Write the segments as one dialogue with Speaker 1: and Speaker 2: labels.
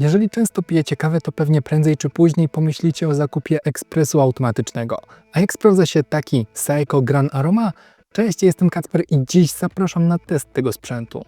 Speaker 1: Jeżeli często pijecie kawę, to pewnie prędzej czy później pomyślicie o zakupie ekspresu automatycznego. A jak sprawdza się taki Seiko Gran Aroma? Cześć, jestem Kacper i dziś zapraszam na test tego sprzętu.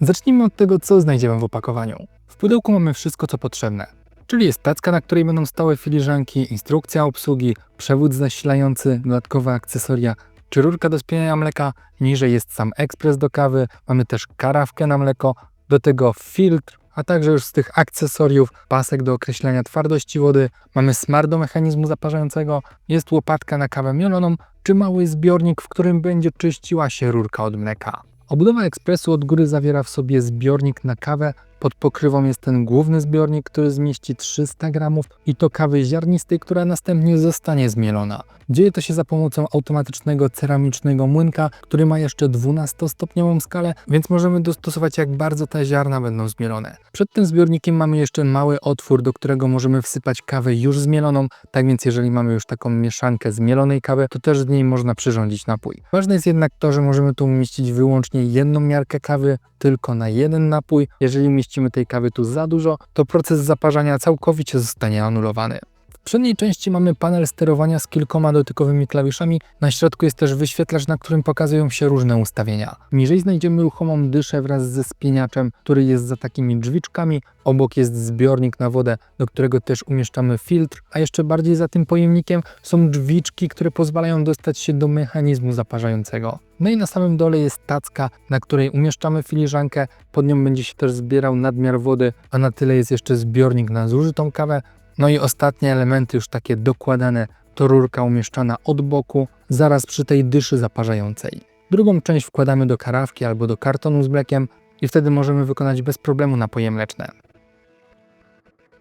Speaker 1: Zacznijmy od tego, co znajdziemy w opakowaniu. W pudełku mamy wszystko, co potrzebne. Czyli jest tacka, na której będą stałe filiżanki, instrukcja obsługi, przewód zasilający, dodatkowe akcesoria, czy rurka do spieniania mleka, niżej jest sam ekspres do kawy, mamy też karawkę na mleko, do tego filtr, a także już z tych akcesoriów pasek do określenia twardości wody, mamy smar do mechanizmu zaparzającego, jest łopatka na kawę mieloną, czy mały zbiornik, w którym będzie czyściła się rurka od mleka. Obudowa ekspresu od góry zawiera w sobie zbiornik na kawę. Pod pokrywą jest ten główny zbiornik, który zmieści 300 gramów i to kawy ziarnistej, która następnie zostanie zmielona. Dzieje to się za pomocą automatycznego ceramicznego młynka, który ma jeszcze 12-stopniową skalę, więc możemy dostosować jak bardzo te ziarna będą zmielone. Przed tym zbiornikiem mamy jeszcze mały otwór, do którego możemy wsypać kawę już zmieloną, tak więc jeżeli mamy już taką mieszankę zmielonej kawy, to też z niej można przyrządzić napój. Ważne jest jednak to, że możemy tu umieścić wyłącznie jedną miarkę kawy, tylko na jeden napój. Jeżeli umieścimy tej kawy tu za dużo, to proces zaparzania całkowicie zostanie anulowany. W przedniej części mamy panel sterowania z kilkoma dotykowymi klawiszami. Na środku jest też wyświetlacz, na którym pokazują się różne ustawienia. Niżej znajdziemy ruchomą dyszę wraz ze spieniaczem, który jest za takimi drzwiczkami. Obok jest zbiornik na wodę, do którego też umieszczamy filtr, a jeszcze bardziej za tym pojemnikiem są drzwiczki, które pozwalają dostać się do mechanizmu zaparzającego. No i na samym dole jest tacka, na której umieszczamy filiżankę, pod nią będzie się też zbierał nadmiar wody, a na tyle jest jeszcze zbiornik na zużytą kawę, no i ostatnie elementy już takie dokładane to rurka umieszczana od boku, zaraz przy tej dyszy zaparzającej. Drugą część wkładamy do karawki albo do kartonu z mlekiem i wtedy możemy wykonać bez problemu napoje mleczne.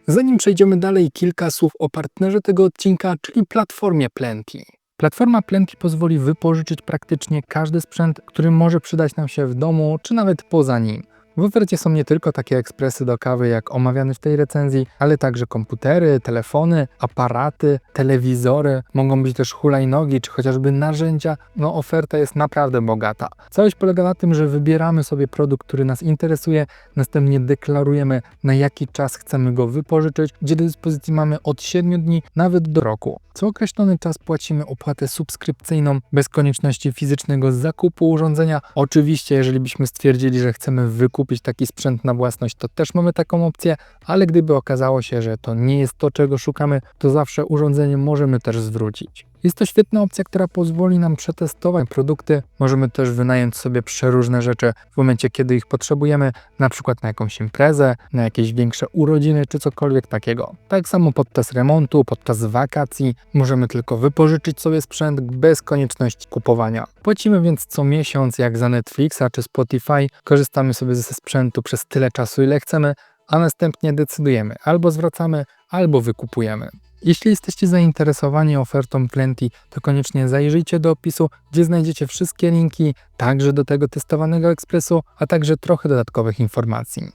Speaker 1: Zanim przejdziemy dalej, kilka słów o partnerze tego odcinka, czyli platformie Plenty. Platforma Plenty pozwoli wypożyczyć praktycznie każdy sprzęt, który może przydać nam się w domu, czy nawet poza nim. W ofercie są nie tylko takie ekspresy do kawy, jak omawiany w tej recenzji, ale także komputery, telefony, aparaty, telewizory, mogą być też hulajnogi, czy chociażby narzędzia. No, oferta jest naprawdę bogata. Całość polega na tym, że wybieramy sobie produkt, który nas interesuje, następnie deklarujemy, na jaki czas chcemy go wypożyczyć, gdzie do dyspozycji mamy od 7 dni, nawet do roku. Co określony czas płacimy opłatę subskrypcyjną bez konieczności fizycznego zakupu urządzenia. Oczywiście, jeżeli byśmy stwierdzili, że chcemy wykupić taki sprzęt na własność, to też mamy taką opcję, ale gdyby okazało się, że to nie jest to, czego szukamy, to zawsze urządzenie możemy też zwrócić. Jest to świetna opcja, która pozwoli nam przetestować produkty. Możemy też wynająć sobie przeróżne rzeczy w momencie, kiedy ich potrzebujemy, na przykład na jakąś imprezę, na jakieś większe urodziny czy cokolwiek takiego. Tak samo podczas remontu, podczas wakacji możemy tylko wypożyczyć sobie sprzęt bez konieczności kupowania. Płacimy więc co miesiąc, jak za Netflixa czy Spotify, korzystamy sobie ze sprzętu przez tyle czasu, ile chcemy, a następnie decydujemy albo zwracamy, albo wykupujemy. Jeśli jesteście zainteresowani ofertą Plenty, to koniecznie zajrzyjcie do opisu, gdzie znajdziecie wszystkie linki, także do tego testowanego ekspresu, a także trochę dodatkowych informacji.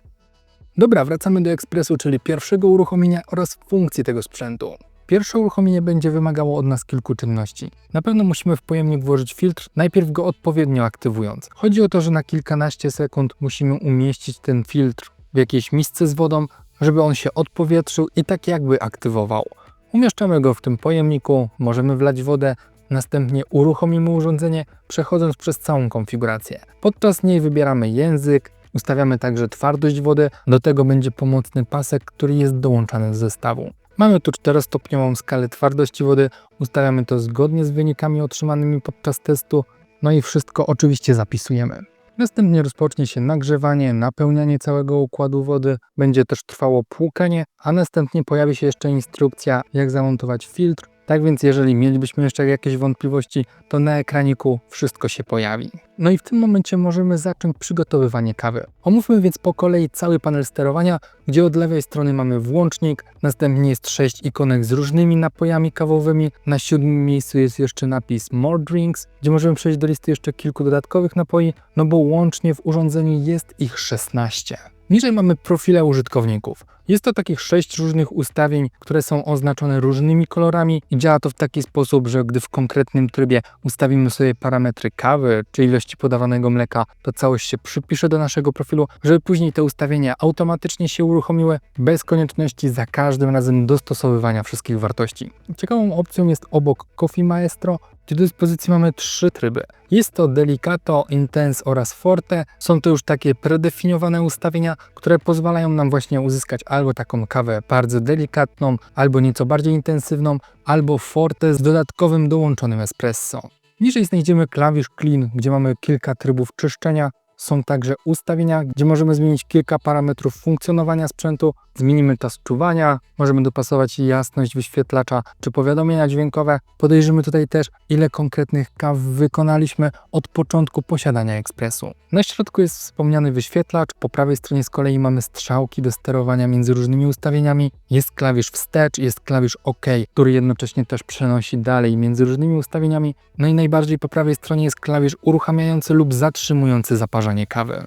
Speaker 1: Dobra, wracamy do ekspresu, czyli pierwszego uruchomienia oraz funkcji tego sprzętu. Pierwsze uruchomienie będzie wymagało od nas kilku czynności. Na pewno musimy w pojemnik włożyć filtr, najpierw go odpowiednio aktywując. Chodzi o to, że na kilkanaście sekund musimy umieścić ten filtr w jakiejś misce z wodą, żeby on się odpowietrzył i tak jakby aktywował. Umieszczamy go w tym pojemniku, możemy wlać wodę, następnie uruchomimy urządzenie, przechodząc przez całą konfigurację. Podczas niej wybieramy język, ustawiamy także twardość wody, do tego będzie pomocny pasek, który jest dołączany z zestawu. Mamy tu 4-stopniową skalę twardości wody, ustawiamy to zgodnie z wynikami otrzymanymi podczas testu, no i wszystko oczywiście zapisujemy. Następnie rozpocznie się nagrzewanie, napełnianie całego układu wody, będzie też trwało płukanie, a następnie pojawi się jeszcze instrukcja, jak zamontować filtr. Tak więc, jeżeli mielibyśmy jeszcze jakieś wątpliwości, to na ekraniku wszystko się pojawi. No i w tym momencie możemy zacząć przygotowywanie kawy. Omówmy więc po kolei cały panel sterowania, gdzie od lewej strony mamy włącznik, następnie jest 6 ikonek z różnymi napojami kawowymi, na siódmym miejscu jest jeszcze napis More Drinks, gdzie możemy przejść do listy jeszcze kilku dodatkowych napoi, no bo łącznie w urządzeniu jest ich 16. Niżej mamy profile użytkowników. Jest to takich sześć różnych ustawień, które są oznaczone różnymi kolorami i działa to w taki sposób, że gdy w konkretnym trybie ustawimy sobie parametry kawy czy ilości podawanego mleka, to całość się przypisze do naszego profilu, żeby później te ustawienia automatycznie się uruchomiły bez konieczności za każdym razem dostosowywania wszystkich wartości. Ciekawą opcją jest obok Coffee Maestro do dyspozycji mamy trzy tryby. Jest to Delicato, Intense oraz Forte. Są to już takie predefiniowane ustawienia, które pozwalają nam właśnie uzyskać albo taką kawę bardzo delikatną, albo nieco bardziej intensywną, albo Forte z dodatkowym dołączonym espresso. Niżej znajdziemy klawisz Clean, gdzie mamy kilka trybów czyszczenia, są także ustawienia, gdzie możemy zmienić kilka parametrów funkcjonowania sprzętu. Zmienimy czas czuwania, możemy dopasować jasność wyświetlacza czy powiadomienia dźwiękowe. Podejrzymy tutaj też, ile konkretnych kaw wykonaliśmy od początku posiadania ekspresu. Na środku jest wspomniany wyświetlacz, po prawej stronie z kolei mamy strzałki do sterowania między różnymi ustawieniami. Jest klawisz wstecz, jest klawisz OK, który jednocześnie też przenosi dalej między różnymi ustawieniami. No i najbardziej po prawej stronie jest klawisz uruchamiający lub zatrzymujący zaparzanie kawy.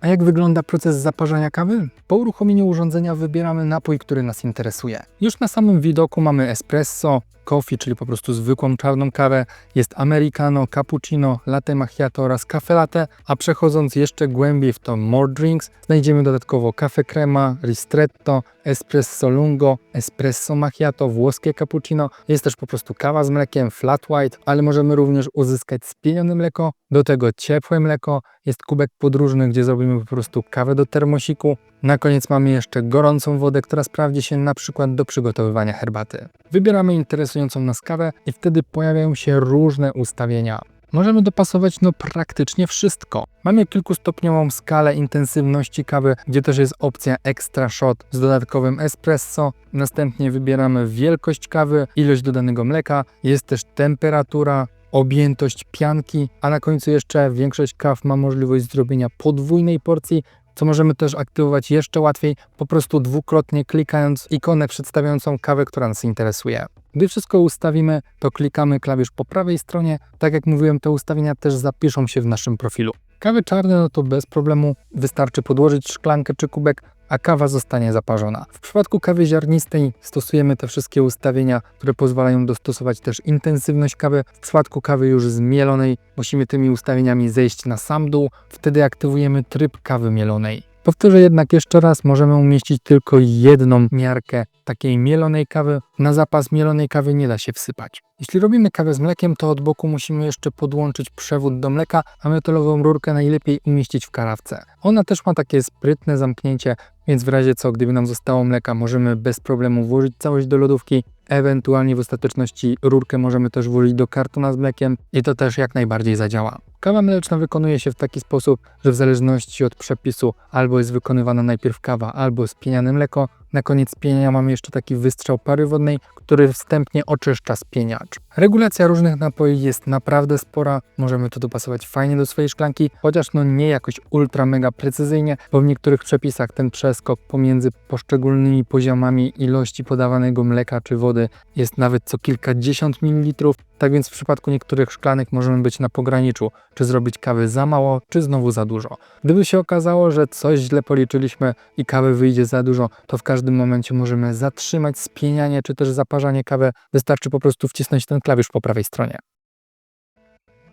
Speaker 1: A jak wygląda proces zaparzania kawy? Po uruchomieniu urządzenia wybieramy napój, który nas interesuje. Już na samym widoku mamy espresso, coffee, czyli po prostu zwykłą czarną kawę, jest americano, cappuccino, latte macchiato oraz cafe latte, a przechodząc jeszcze głębiej w to more drinks, znajdziemy dodatkowo cafe crema, ristretto, espresso lungo, espresso macchiato, włoskie cappuccino. Jest też po prostu kawa z mlekiem, flat white, ale możemy również uzyskać spienione mleko, do tego ciepłe mleko, jest kubek podróżny, gdzie zrobimy po prostu kawę do termosiku. Na koniec mamy jeszcze gorącą wodę, która sprawdzi się na przykład do przygotowywania herbaty. Wybieramy interesującą nas kawę i wtedy pojawiają się różne ustawienia. Możemy dopasować no praktycznie wszystko. Mamy kilkustopniową skalę intensywności kawy, gdzie też jest opcja extra shot z dodatkowym espresso. Następnie wybieramy wielkość kawy, ilość dodanego mleka, jest też temperatura, objętość pianki, a na końcu jeszcze większość kaw ma możliwość zrobienia podwójnej porcji, co możemy też aktywować jeszcze łatwiej, po prostu dwukrotnie klikając ikonę przedstawiającą kawę, która nas interesuje. Gdy wszystko ustawimy, to klikamy klawisz po prawej stronie. Tak jak mówiłem, te ustawienia też zapiszą się w naszym profilu. Kawy czarne no to bez problemu wystarczy podłożyć szklankę czy kubek, a kawa zostanie zaparzona. W przypadku kawy ziarnistej stosujemy te wszystkie ustawienia, które pozwalają dostosować też intensywność kawy. W przypadku kawy już zmielonej musimy tymi ustawieniami zejść na sam dół, wtedy aktywujemy tryb kawy mielonej. Powtórzę jednak jeszcze raz, możemy umieścić tylko jedną miarkę takiej mielonej kawy. Na zapas mielonej kawy nie da się wsypać. Jeśli robimy kawę z mlekiem, to od boku musimy jeszcze podłączyć przewód do mleka, a metalową rurkę najlepiej umieścić w karawce. Ona też ma takie sprytne zamknięcie, więc w razie co, gdyby nam zostało mleka, możemy bez problemu włożyć całość do lodówki, ewentualnie w ostateczności rurkę możemy też włożyć do kartona z mlekiem i to też jak najbardziej zadziała. Kawa mleczna wykonuje się w taki sposób, że w zależności od przepisu albo jest wykonywana najpierw kawa, albo spieniane mleko. Na koniec spieniania mamy jeszcze taki wystrzał pary wodnej, który wstępnie oczyszcza spieniacz. Regulacja różnych napoi jest naprawdę spora, możemy to dopasować fajnie do swojej szklanki, chociaż no nie jakoś ultra mega precyzyjnie, bo w niektórych przepisach ten przeskok pomiędzy poszczególnymi poziomami ilości podawanego mleka czy wody jest nawet co kilkadziesiąt mililitrów, tak więc w przypadku niektórych szklanek możemy być na pograniczu, czy zrobić kawy za mało, czy znowu za dużo. Gdyby się okazało, że coś źle policzyliśmy i kawy wyjdzie za dużo, to w każdym momencie możemy zatrzymać spienianie, czy też zaparzanie kawy. Wystarczy po prostu wcisnąć ten klawisz po prawej stronie.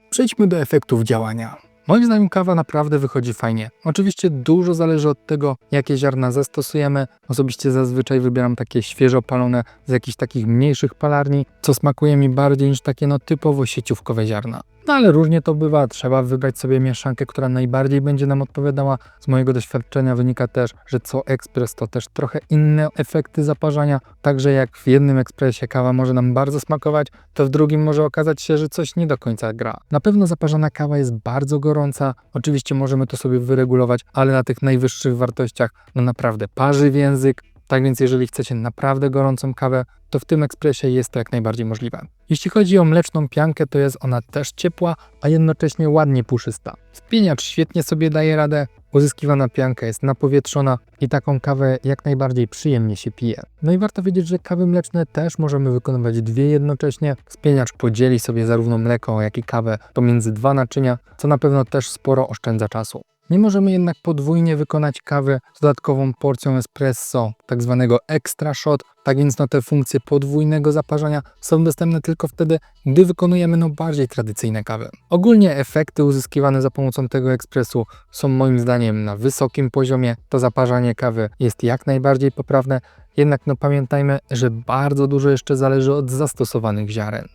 Speaker 1: Przejdźmy do efektów działania. Moim zdaniem kawa naprawdę wychodzi fajnie. Oczywiście dużo zależy od tego, jakie ziarna zastosujemy. Osobiście zazwyczaj wybieram takie świeżo palone z jakichś takich mniejszych palarni, co smakuje mi bardziej niż takie no typowo sieciówkowe ziarna. No ale różnie to bywa, trzeba wybrać sobie mieszankę, która najbardziej będzie nam odpowiadała. Z mojego doświadczenia wynika też, że co ekspres to też trochę inne efekty zaparzania, także jak w jednym ekspresie kawa może nam bardzo smakować, to w drugim może okazać się, że coś nie do końca gra. Na pewno zaparzona kawa jest bardzo gorąca, oczywiście możemy to sobie wyregulować, ale na tych najwyższych wartościach no naprawdę parzy w język, tak więc jeżeli chcecie naprawdę gorącą kawę, to w tym ekspresie jest to jak najbardziej możliwe. Jeśli chodzi o mleczną piankę, to jest ona też ciepła, a jednocześnie ładnie puszysta. Spieniacz świetnie sobie daje radę, uzyskiwana pianka jest napowietrzona i taką kawę jak najbardziej przyjemnie się pije. No i warto wiedzieć, że kawy mleczne też możemy wykonywać dwie jednocześnie. Spieniacz podzieli sobie zarówno mleko, jak i kawę pomiędzy dwa naczynia, co na pewno też sporo oszczędza czasu. Nie możemy jednak podwójnie wykonać kawy z dodatkową porcją espresso, tak zwanego extra shot, tak więc no te funkcje podwójnego zaparzania są dostępne tylko wtedy, gdy wykonujemy no bardziej tradycyjne kawy. Ogólnie efekty uzyskiwane za pomocą tego ekspresu są moim zdaniem na wysokim poziomie. To zaparzanie kawy jest jak najbardziej poprawne, jednak no pamiętajmy, że bardzo dużo jeszcze zależy od zastosowanych ziaren.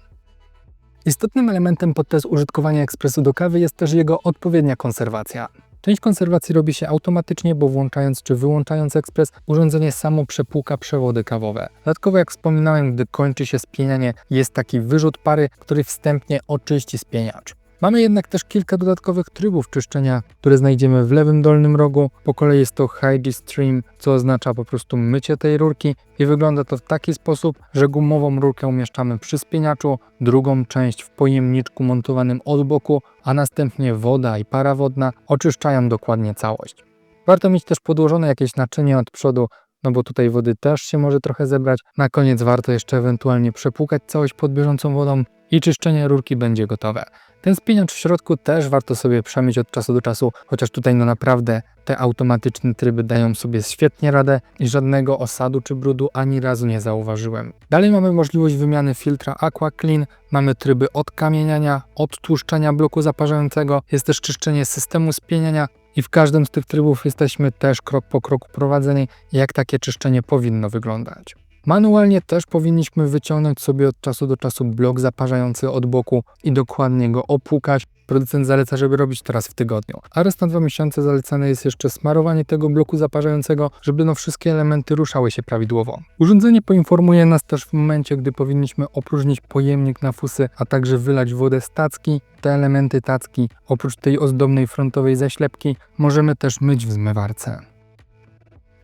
Speaker 1: Istotnym elementem podczas użytkowania ekspresu do kawy jest też jego odpowiednia konserwacja. Część konserwacji robi się automatycznie, bo włączając czy wyłączając ekspres, urządzenie samo przepłuka przewody kawowe. Dodatkowo, jak wspominałem, gdy kończy się spienianie, jest taki wyrzut pary, który wstępnie oczyści spieniacz. Mamy jednak też kilka dodatkowych trybów czyszczenia, które znajdziemy w lewym dolnym rogu. Po kolei jest to Hygie Stream, co oznacza po prostu mycie tej rurki i wygląda to w taki sposób, że gumową rurkę umieszczamy przy spieniaczu, drugą część w pojemniczku montowanym od boku, a następnie woda i para wodna oczyszczają dokładnie całość. Warto mieć też podłożone jakieś naczynie od przodu, no bo tutaj wody też się może trochę zebrać. Na koniec warto jeszcze ewentualnie przepłukać całość pod bieżącą wodą i czyszczenie rurki będzie gotowe. Ten spieniacz w środku też warto sobie przemyć od czasu do czasu, chociaż tutaj no naprawdę te automatyczne tryby dają sobie świetnie radę i żadnego osadu czy brudu ani razu nie zauważyłem. Dalej mamy możliwość wymiany filtra Aqua Clean, mamy tryby odkamieniania, odtłuszczania bloku zaparzającego, jest też czyszczenie systemu spieniania i w każdym z tych trybów jesteśmy też krok po kroku prowadzeni, jak takie czyszczenie powinno wyglądać. Manualnie też powinniśmy wyciągnąć sobie od czasu do czasu blok zaparzający od boku i dokładnie go opłukać. Producent zaleca, żeby robić to raz w tygodniu. A raz na dwa miesiące zalecane jest jeszcze smarowanie tego bloku zaparzającego, żeby no wszystkie elementy ruszały się prawidłowo. Urządzenie poinformuje nas też w momencie, gdy powinniśmy opróżnić pojemnik na fusy, a także wylać wodę z tacki. Te elementy tacki, oprócz tej ozdobnej frontowej zaślepki, możemy też myć w zmywarce.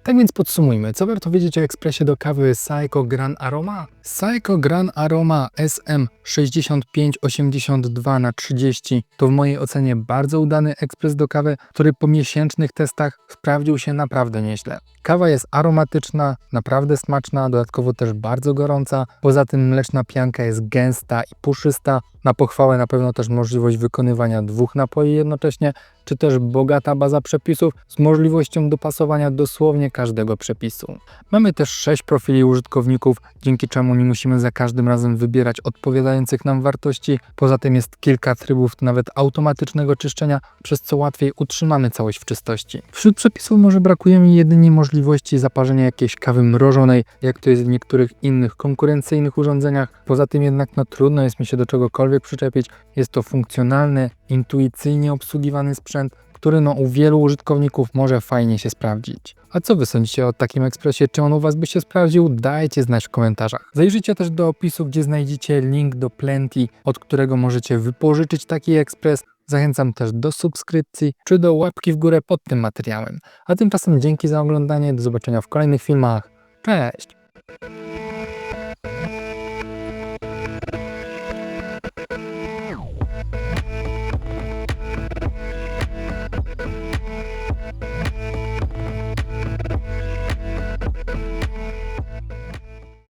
Speaker 1: Tak więc podsumujmy, co warto wiedzieć o ekspresie do kawy Saiko Gran Aroma? Saiko Gran Aroma SM6582 na 30 to w mojej ocenie bardzo udany ekspres do kawy, który po miesięcznych testach sprawdził się naprawdę nieźle. Kawa jest aromatyczna, naprawdę smaczna, dodatkowo też bardzo gorąca. Poza tym mleczna pianka jest gęsta i puszysta. Na pochwałę na pewno też możliwość wykonywania dwóch napoi jednocześnie, czy też bogata baza przepisów z możliwością dopasowania dosłownie każdego przepisu. Mamy też 6 profili użytkowników, dzięki czemu nie musimy za każdym razem wybierać odpowiadających nam wartości. Poza tym jest kilka trybów nawet automatycznego czyszczenia, przez co łatwiej utrzymamy całość w czystości. Wśród przepisów może brakuje mi jedynie możliwości zaparzenia jakiejś kawy mrożonej, jak to jest w niektórych innych konkurencyjnych urządzeniach. Poza tym jednak no, trudno jest mi się do czegokolwiek przyczepić. Jest to funkcjonalny, intuicyjnie obsługiwany sprzęt, który no, u wielu użytkowników może fajnie się sprawdzić. A co wy sądzicie o takim ekspresie? Czy on u was by się sprawdził? Dajcie znać w komentarzach. Zajrzyjcie też do opisu, gdzie znajdziecie link do Plenty, od którego możecie wypożyczyć taki ekspres. Zachęcam też do subskrypcji czy do łapki w górę pod tym materiałem. A tymczasem dzięki za oglądanie, do zobaczenia w kolejnych filmach. Cześć!